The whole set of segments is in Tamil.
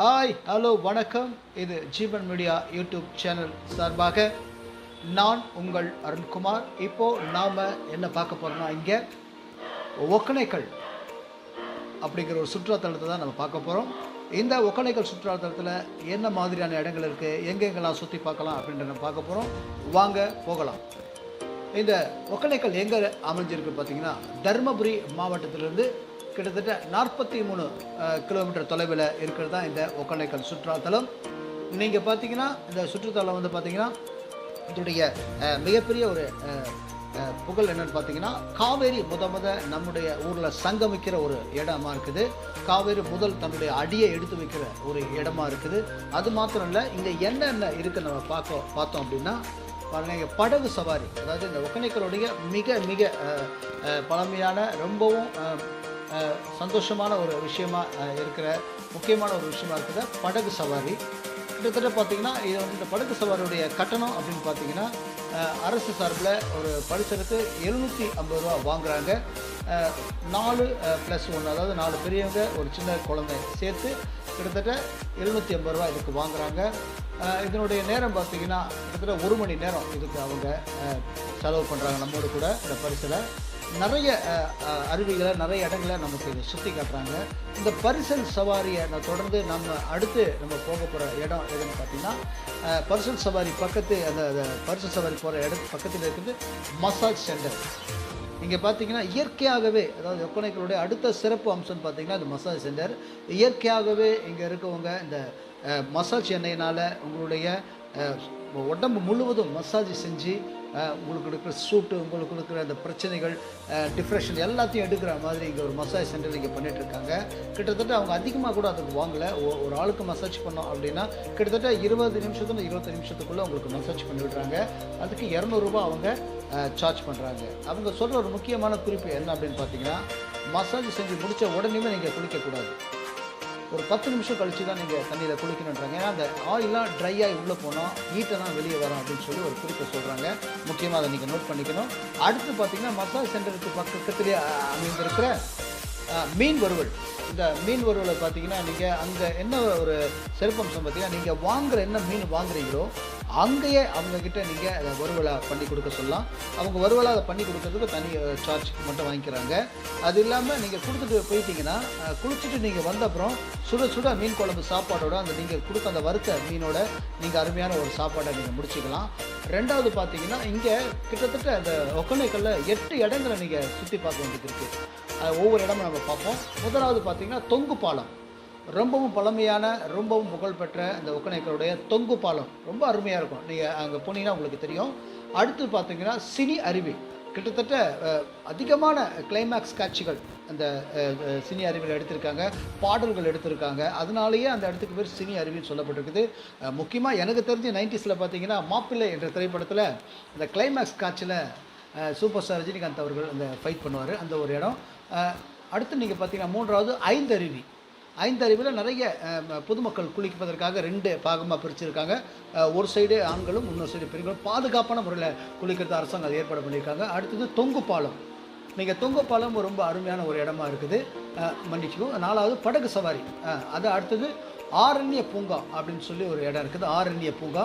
ஹாய் ஹலோ வணக்கம். இது ஜீவன் மீடியா யூடியூப் சேனல் சார்பாக நான் உங்கள் அருண்குமார். இப்போது நாம் என்ன பார்க்க போகிறோம்னா இங்கே ஒக்கனைக்கல் அப்படிங்கிற ஒரு சுற்றுலாத்தலத்தை தான் நம்ம பார்க்க போகிறோம் இந்த ஒக்கனைக்கல் சுற்றுலாத்தலத்தில் என்ன மாதிரியான இடங்கள் இருக்குது எங்கெங்கெல்லாம் சுற்றி பார்க்கலாம் அப்படின்றத நம்ம பார்க்க போகிறோம் வாங்க போகலாம். இந்த ஒக்கனைக்கல் எங்கே அமைஞ்சிருக்கு பார்த்தீங்கன்னா தருமபுரி மாவட்டத்திலிருந்து கிட்டத்தட்ட நாற்பத்தி மூணு கிலோமீட்டர் தொலைவில் இருக்கிறது தான் இந்த ஒக்கனைக்கல் சுற்றுலாத்தலம். நீங்கள் பார்த்தீங்கன்னா இந்த சுற்றுத்தலம் வந்து பார்த்தீங்கன்னா இதனுடைய மிகப்பெரிய ஒரு புகழ் என்னன்னு பார்த்தீங்கன்னா காவேரி முத முத நம்முடைய ஊரில் சங்கமிக்கிற ஒரு இடமா இருக்குது. காவேரி முதல் தன்னுடைய அடியை எடுத்து வைக்கிற ஒரு இடமா இருக்குது. அது மாத்திரம் இல்லை இங்கே என்னென்ன இருக்குன்னு நம்ம பார்க்க பார்த்தோம் அப்படின்னா பாருங்க படகு சவாரி அதாவது இந்த ஒகேனக்கலுடைய மிக மிக பழமையான ரொம்பவும் சந்தோஷமான ஒரு விஷயமா இருக்கிற முக்கியமான ஒரு விஷயமா இருக்குது படகு சவாரி. கிட்டத்தட்ட பார்த்தீங்கன்னா இது வந்து இந்த படகு சவாரியுடைய கட்டணம் அப்படின்னு பார்த்தீங்கன்னா அரசு சார்பில் ஒரு பரிசலுக்கு எழுநூற்றி ஐம்பது ரூபா வாங்குறாங்க. நாலு ப்ளஸ் ஒன்று அதாவது நாலு பெரியவங்க ஒரு சின்ன குழந்தை சேர்த்து கிட்டத்தட்ட எழுநூற்றி ஐம்பது ரூபா இதுக்கு வாங்குகிறாங்க இதனுடைய நேரம் பார்த்தீங்கன்னா கிட்டத்தட்ட ஒரு மணி நேரம் இதுக்கு அவங்க செலவு பண்ணுறாங்க நம்மோடு கூட இந்த பரிசில். நிறைய அருவிகளை நிறைய இடங்களை நமக்கு சுற்றி காட்டுறாங்க. இந்த பரிசல் சவாரியை நான் தொடர்ந்து நம்ம அடுத்து நம்ம போக போகிற இடம் எதுன்னு பார்த்தீங்கன்னா பரிசல் சவாரி பக்கத்து அந்த பரிசல் சவாரி போகிற இடத்து பக்கத்தில் இருக்குது மசாஜ் சென்டர். இங்கே பார்த்தீங்கன்னா இயற்கையாகவே அதாவது ஒப்பனைகளுடைய அடுத்த சிறப்பு அம்சம்னு பார்த்தீங்கன்னா இந்த மசாஜ் சென்டர். இயற்கையாகவே இங்கே இருக்கவங்க இந்த மசாஜ் எண்ணெயினால் உங்களுடைய உடம்பு முழுவதும் மசாஜ் செஞ்சு உங்களுக்கு இருக்கிற சூட்டு உங்களுக்கு இருக்கிற அந்த பிரச்சனைகள் டிப்ரெஷன் எல்லாத்தையும் எடுக்கிற மாதிரி இங்கே ஒரு மசாஜ் சென்டர் இங்கே பண்ணிகிட்ருக்காங்க இருக்காங்க கிட்டத்தட்ட அவங்க அதிகமாக கூட அதுக்கு வாங்கலை. ஒரு ஆளுக்கு மசாஜ் பண்ணோம் அப்படின்னா கிட்டத்தட்ட இருபது நிமிஷத்துல இருபத்தி நிமிஷத்துக்குள்ளே உங்களுக்கு மசாஜ் பண்ணி விடுறாங்க. அதுக்கு இரநூறுபா அவங்க சார்ஜ் பண்ணுறாங்க அவங்க சொல்கிற ஒரு முக்கியமான குறிப்பு என்ன அப்படின்னு பார்த்தீங்கன்னா மசாஜ் செஞ்சு முடித்த உடனேயுமே நீங்கள் குளிக்கக்கூடாது. ஒரு பத்து நிமிஷம் கழிச்சு தான் நீங்கள் தண்ணியில் குளிக்கணுன்றாங்க ஏன்னா அந்த ஆயிலாம் ட்ரை ஆகி உள்ளே போனால் ஹீட்டை தான் வெளியே வரும் அப்படின்னு சொல்லி ஒரு குறிப்பை சொல்கிறாங்க முக்கியமாக அதை நீங்கள் நோட் பண்ணிக்கணும். அடுத்து பார்த்தீங்கன்னா மசாஜ் சென்டருக்கு பக்கத்துலேயே அமைந்திருக்கிற மீன் வறுவல். இந்த மீன் வறுவலை பார்த்தீங்கன்னா நீங்கள் அங்கே என்ன ஒரு சிறப்பம்சம் பார்த்தீங்கன்னா நீங்கள் வாங்குகிற என்ன மீன் வாங்குறீங்களோ அங்கேயே அவங்கக்கிட்ட நீங்கள் அதை வறுவலை பண்ணி கொடுக்க சொல்லலாம். அவங்க வறுவலை அதை பண்ணி கொடுக்கறதுக்கு தனி சார்ஜ் மட்டும் வாங்கிக்கிறாங்க. அது இல்லாமல் நீங்கள் கொடுத்துட்டு போயிட்டீங்கன்னா குளிச்சுட்டு நீங்கள் வந்த அப்புறம் சுட சுட மீன் குழம்பு சாப்பாடோட அந்த நீங்கள் கொடுத்த அந்த வறுத்த மீனோட நீங்கள் அருமையான ஒரு சாப்பாடை நீங்கள் முடிச்சுக்கலாம். ரெண்டாவது பார்த்தீங்கன்னா இங்கே கிட்டத்தட்ட அந்த ஒக்கனைக்கல்ல எட்டு இடங்களை நீங்கள் சுற்றி பார்க்க வேண்டியது இருக்குது ஒவ்வொரு இடமும் நம்ம பார்ப்போம். முதலாவது பார்த்திங்கன்னா தொங்கு பாலம். ரொம்பவும் பழமையான ரொம்பவும் புகழ்பெற்ற இந்த ஒக்கனைக்கலுடைய தொங்கு பாலம். ரொம்ப அருமையாக இருக்கும். நீங்கள் அங்கே போனீங்கன்னா உங்களுக்கு தெரியும். அடுத்து பார்த்திங்கன்னா சினி அருவி. கிட்டத்தட்ட அதிகமான கிளைமேக்ஸ் காட்சிகள் அந்த சினி அருவியில் எடுத்திருக்காங்க. பாடல்கள் எடுத்திருக்காங்க. அதனாலேயே அந்த இடத்துக்கு பேர் சினி அருவின்னு சொல்லப்பட்டிருக்குது. முக்கியமாக எனக்கு தெரிஞ்ச நைன்டிஸில் பார்த்தீங்கன்னா மாப்பிள்ளை என்ற திரைப்படத்தில் இந்த கிளைமேக்ஸ் காட்சியில் சூப்பர் ஸ்டார் ரஜினிகாந்த் அவர்கள் அந்த ஃபைட் பண்ணுவார் அந்த ஒரு இடம். அடுத்து நீங்கள் பார்த்தீங்கன்னா மூன்றாவது ஐந்தருவி. ஐந்தருவியில் நிறைய பொதுமக்கள் குளிப்பதற்காக ரெண்டு பாகமாக பிரிச்சிருக்காங்க. ஒரு சைடு ஆண்களும் இன்னொரு சைடு பெண்களும் பாதுகாப்பான முறையில் குளிக்கிறது அரசாங்கம் அதை ஏற்பாடு பண்ணியிருக்காங்க. அடுத்தது தொங்கு பாலம் நீங்கள் தொங்கு பாலம் ரொம்ப அருமையான ஒரு இடமா இருக்குது. அஹ், மன்னிச்சுக்கோ. நாலாவது படகு சவாரி. அது அடுத்தது ஆரண்ய பூங்கா அப்படின்னு சொல்லி ஒரு இடம் இருக்குது. ஆரண்ய பூங்கா.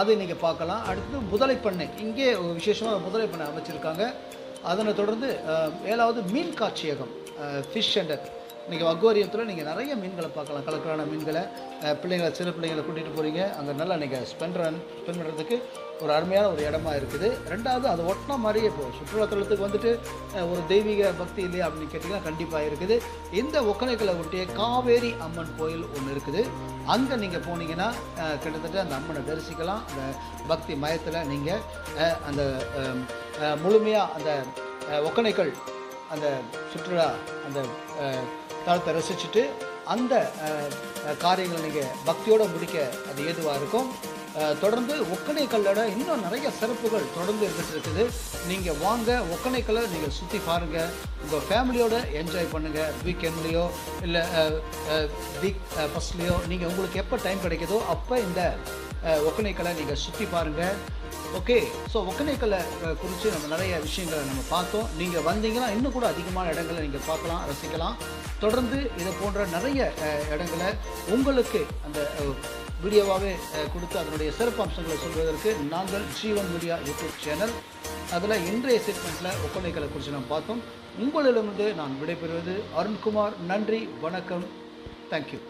அதை நீங்கள் பார்க்கலாம். அடுத்தது முதலை பண்ணை. இங்கே ஒரு விசேஷமாக முதலை பண்ணை அமைச்சிருக்காங்க. அதனை தொடர்ந்து ஏழாவது மீன் காட்சியகம் ஃபிஷ் சென்டர் நீங்கள் அக்வாரியத்தில் நீங்கள் நிறைய மீன்களை பார்க்கலாம். கலக்கலான மீன்களை பிள்ளைங்களை சிறு பிள்ளைங்களை கூட்டிகிட்டு போகிறீங்க அங்கே நல்லா நீங்கள் ஸ்பெண்ட் ரன் ஸ்பெண்ட் பண்ணுறதுக்கு ஒரு அருமையான ஒரு இடமா இருக்குது. ரெண்டாவது அது ஒட்டின மாதிரியே இப்போ சுற்றுலாத்தலத்துக்கு வந்துட்டு ஒரு தெய்வீக பக்தி இல்லையா அப்படின்னு கேட்டிங்கன்னா கண்டிப்பாக இருக்குது. இந்த ஒக்கனைக்கலை ஒட்டிய காவேரி அம்மன் கோயில் ஒன்று இருக்குது. அங்கே நீங்கள் போனீங்கன்னா கிட்டத்தட்ட அந்த அம்மனை தரிசிக்கலாம். அந்த பக்தி மயத்தில் நீங்கள் அந்த முழுமையாக அந்த ஒக்கனைக்கள் ஒக்கனைக்கல் அந்த சுற்றுலா அந்த தளத்தை ரசிச்சுட்டு அந்த காரியங்களை நீங்கள் பக்தியோடு முடிக்க அது ஏதுவாக இருக்கும்? தொடர்ந்து ஒக்கனைக்கல்லோட இன்னும் நிறைய சிறப்புகள் தொடர்ந்து இருந்துட்டு இருக்குது நீங்கள் வாங்க ஒக்கனைக்கல்லை நீங்கள் சுற்றி பாருங்கள் உங்கள் ஃபேமிலியோட என்ஜாய் பண்ணுங்கள் வீக்கெண்ட்லேயோ இல்லை வீக் ஃபஸ்ட்லேயோ நீங்கள் உங்களுக்கு எப்போ டைம் கிடைக்குதோ அப்போ இந்த ஒக்கனைக்கலை நீங்கள் சுற்றி பாருங்கள் ஓகே ஸோ ஒக்கனைக்கலை குறித்து நம்ம நிறைய விஷயங்களை நம்ம பார்த்தோம். நீங்கள் வந்தீங்கன்னா இன்னும் கூட அதிகமான இடங்களை நீங்கள் பார்க்கலாம் ரசிக்கலாம். தொடர்ந்து இதை போன்ற நிறைய இடங்களை உங்களுக்கு அந்த வீடியோவாகவே கொடுத்து அதனுடைய சிறப்பு அம்சங்களை சொல்வதற்கு நாங்கள் ஜீவன் மீடியா யூடியூப் சேனல் அதில் இன்றைய செக்மெண்ட்டில் ஒப்பனைகளை குறித்து நாம் பார்த்தோம். உங்களிடமிருந்து நான் விடைபெறுவது அருண்குமார். நன்றி வணக்கம். தேங்க்யூ